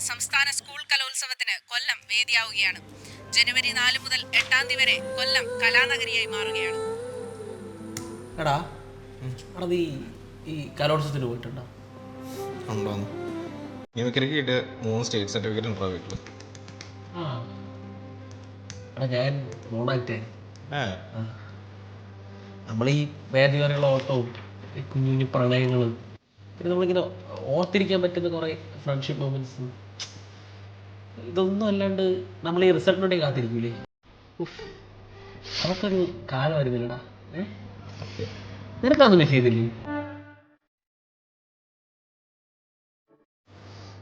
സംസ്ഥാന സ്കൂൾ കലോത്സവത്തിന് കൊല്ലം വേദിയാവുകയാണ്. ജനുവരി നാല് മുതൽ എട്ടാം തീയതി വരെ കൊല്ലം കലാനഗരിയായി മാറുകയാണ്. എടാ എടാ നീ ഈ കലോത്സവത്തിന് പോയിട്ടുണ്ടോ? ഉണ്ടോന്ന്. മിമിക്രിക്ക് കിട്ടിയ മൂന്ന് സ്റ്റേറ്റ് സർട്ടിഫിക്കറ്റ് ഉണ്ടോ വീട്ടിൽ എടാ ഞാൻ മോണാക്ടേ ഏ. നമ്മൾ ഈ വേദി വരെയുള്ള ഓട്ടവും ഈ കുഞ്ഞു കുഞ്ഞു പ്രണയങ്ങളും പിന്നെ നമ്മളിങ്ങനെ ഓർത്തിരിക്കാൻ പറ്റുന്ന കുറേ ഫ്രണ്ട്ഷിപ്പ് മൊമെന്റ്സും ഇതൊന്നും അല്ലാണ്ട് നമ്മൾ ഈ റിസൾട്ടിന് വേണ്ടി കാത്തിരിക്കൂലേ? ഉഫ്. അതൊക്കെ വരുന്നില്ലടാ. കാലമായിരുന്നില്ലടാ ഏ? നിനക്കതൊന്നും മിസ് ചെയ്തില്ലേ?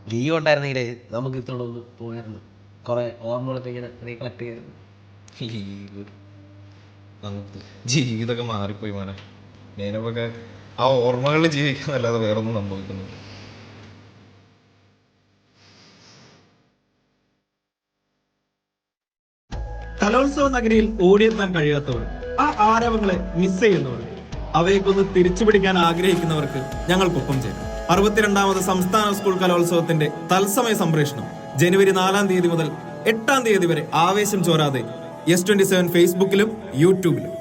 ലീവ് ഉണ്ടായിരുന്നെങ്കിലേ നമുക്ക് ഇത്തോടെ ഒന്ന് പോയായിരുന്നു. കുറേ ഓർമ്മകളൊക്കെ ഇങ്ങനെ റീകളക്ട് ചെയ്യായിരുന്നു. ലീവ്. ജീവിതമൊക്കെ മാറിപ്പോയി മോനെ. ഞാനിപ്പൊക്കെ ആ ഓർമ്മകളിൽ ജീവിക്കുന്നല്ലാതെ വേറൊന്നും സംഭവിക്കുന്നു കലോത്സവ നഗരിയിൽ ഓടിയെത്താൻ കഴിയാത്തവർ ആ ആരവങ്ങളെ മിസ് ചെയ്യുന്നവർ തിരിച്ചു പിടിക്കാൻ ആഗ്രഹിക്കുന്നവർക്ക് ഞങ്ങൾക്കൊപ്പം ചേരും. അറുപത്തിരണ്ടാമത് സംസ്ഥാന സ്കൂൾ കലോത്സവത്തിന്റെ തത്സമയ സംപ്രേഷണം ജനുവരി നാലാം തീയതി മുതൽ എട്ടാം തീയതി വരെ ആവേശം ചോരാതെ എസ് ട്വന്റി സെവൻ ഫേസ്ബുക്കിലും യൂട്യൂബിലും